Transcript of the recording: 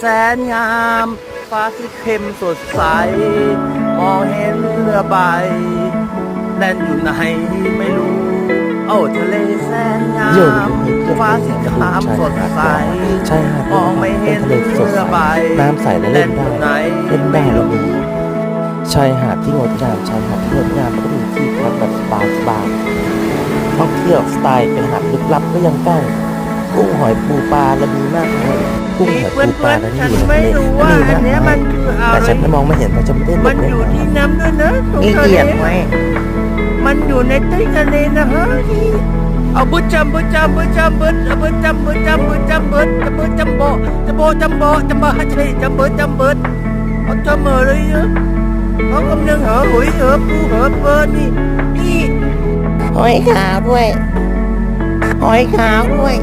แสนงามฟ้าสีเข้มสดใส มองเห็นเรือใบแล่นอยู่ไหนไม่รู้ โอ้ทะเลแสนงาโยนมให้เพื่อนฟ้าสีขามสดใสใช่ครับมองไม่เห็นทะเลสดเรือใสใบน้ำใสและเล่เล่นนอยู่ไหนได้เล่นได้และมีชายหาดที่งดงามชายหาดที่งดงามก็มีที่พักแบบสบายสบายท่องเที่ยวสไตล์เป็นหาดลึกลับก็ยังใกล้ กุ้งหอยปูปลาและมีมากมายกุ้งหอยเพื่ปูปลาอนและๆนี่ฉันอยู่ในไม่ทะเลรู้ว่าและอันมีเนี้ยมากมัมายนคืออะแต่ไรฉันมองไม่เห็นเพราะฉันไม่ได้หลมันบเล่อนยู่ที่น้ำน้ำด้วยนะตรงนี่ทะเกีเลยดไว้มันอยู่ในใต้ทะเลนะฮะเอาบึ้จำบึ้จำบึ้จำบึ้เอาบึ้จำบึ้จำบึ้จำบึ้จะบึ้จำโบจะโบจำโบจำโบใช่จำบึ้จำบึ้เอาจำเมอเลยเยอะเขากำลังเหอหุยเหอปูเหอเปิดนี่นี่หอยขาวด้วยหอยขาวด้วย